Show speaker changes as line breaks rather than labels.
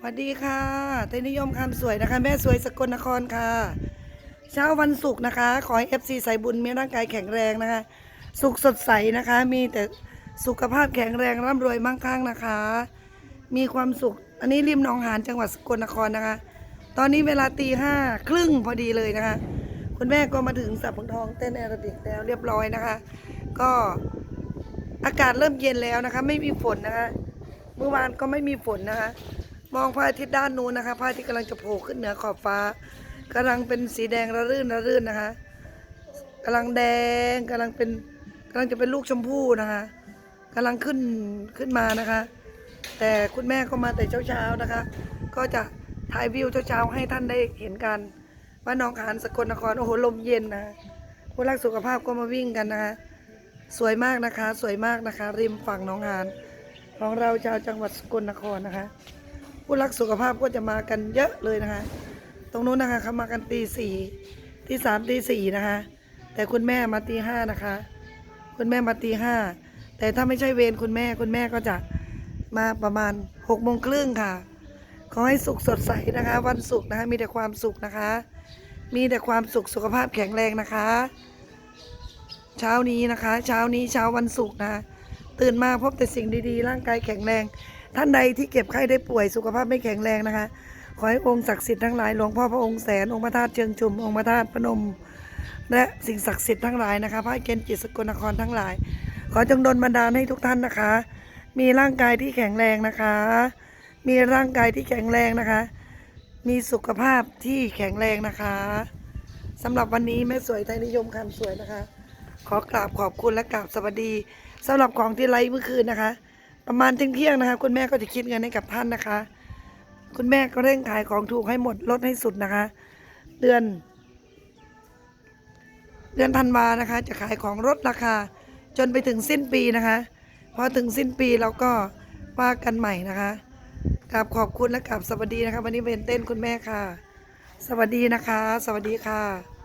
สวัสดีค่ะเตนิยมคำสวยนะคะ แม่สวยสกลนครค่ะ เช้าวันศุกร์นะคะ ขอให้เอฟซีสายบุญมีร่างกายแข็งแรงนะคะ สุขสดใสนะคะ มีแต่สุขภาพแข็งแรงร่ำรวยมั่งคั่งนะคะ มีความสุข อันนี้ริมหนองหานจังหวัดสกลนครนะคะ ตอนนี้เวลาตีห้าครึ่งพอดีเลยนะคะ คุณแม่ก็มาถึงสับปะทองเต้นแอโรบิกแล้วเรียบร้อยนะคะ ก็อากาศเริ่มเย็นแล้วนะคะ ไม่มีฝนนะคะ เมื่อวานก็ไม่มีฝนนะคะ มองพระอาทิตย์ด้านนู้นนะคะพระอาทิตย์กำลังจะโผล่ขึ้นเหนือขอบฟ้ากำลังเป็นสีแดงระรื่นระรื่นนะคะกำลังแดงกำลังเป็นกำลังจะเป็นลูกชมพู่นะคะกำลังขึ้นขึ้นมานะคะ แต่คุณแม่ก็มาแต่เช้าๆนะคะ ก็จะถ่ายวิวเช้าๆให้ท่านได้เห็นกันว่าน้องหานสกลนครโอ้โหลมเย็นนะผู้รักสุขภาพก็มาวิ่งกันนะคะสวยมากนะคะ สวยมากนะคะ ริมฝั่งน้องหานของเราชาวจังหวัดสกลนครนะคะ ผู้รักสุขภาพก็จะมากันเยอะเลยนะคะ ตรงนู้นนะคะเขามากันตีสี่ตีสามตีสี่นะคะ แต่คุณแม่มาตีห้านะคะ คุณแม่มาตีห้าแต่ถ้าไม่ใช่เวรคุณแม่คุณแม่ก็จะมาประมาณหกโมงครึ่งค่ะ ขอให้สุขสดใสนะคะ วันศุกร์นะคะมีแต่ความสุขนะคะ มีแต่ความสุขสุขภาพแข็งแรงนะคะ เช้านี้นะคะ เช้านี้เช้าวันศุกร์นะะตื่นมาพบแต่สิ่งดีๆ ร่างกายแข็งแรง ท่านใดที่เก็บไข้ได้ป่วยสุขภาพไม่แข็งแรงนะคะ ขอให้องค์ศักดิ์สิทธิ์ทั้งหลายหลวงพ่อพระองค์แสนองค์พระธาตุเชิงชุมองค์พระธาตุพนม และสิ่งศักดิ์สิทธิ์ทั้งหลายนะคะพระเกณฑ์จิตสกลนครทั้งหลาย ขอจงดลบันดาลให้ทุกท่านนะคะ มีร่างกายที่แข็งแรงนะคะ มีร่างกายที่แข็งแรงนะคะ มีสุขภาพที่แข็งแรงนะคะสำหรับวันนี้แม่สวยไทยนิยมคำสวยนะคะ ขอกราบขอบคุณและกราบสวัสดีสำหรับของที่ไลฟ์เมื่อคืนนะคะ ประมาณเที่ยงนะคะ คุณแม่ก็จะคิดเงินให้กับท่านนะคะ คุณแม่ก็เร่งขายของถูกให้หมดลดให้สุดนะคะ เดือน เดือนธันวานะคะ จะขายของลดราคา จนไปถึงสิ้นปีนะคะพอถึงสิ้นปีเราก็ว่ากันใหม่นะคะกราบขอบคุณและกราบสวัสดีนะคะ วันนี้เป็นเต้นคุณแม่ค่ะ สวัสดีนะคะ สวัสดีค่ะ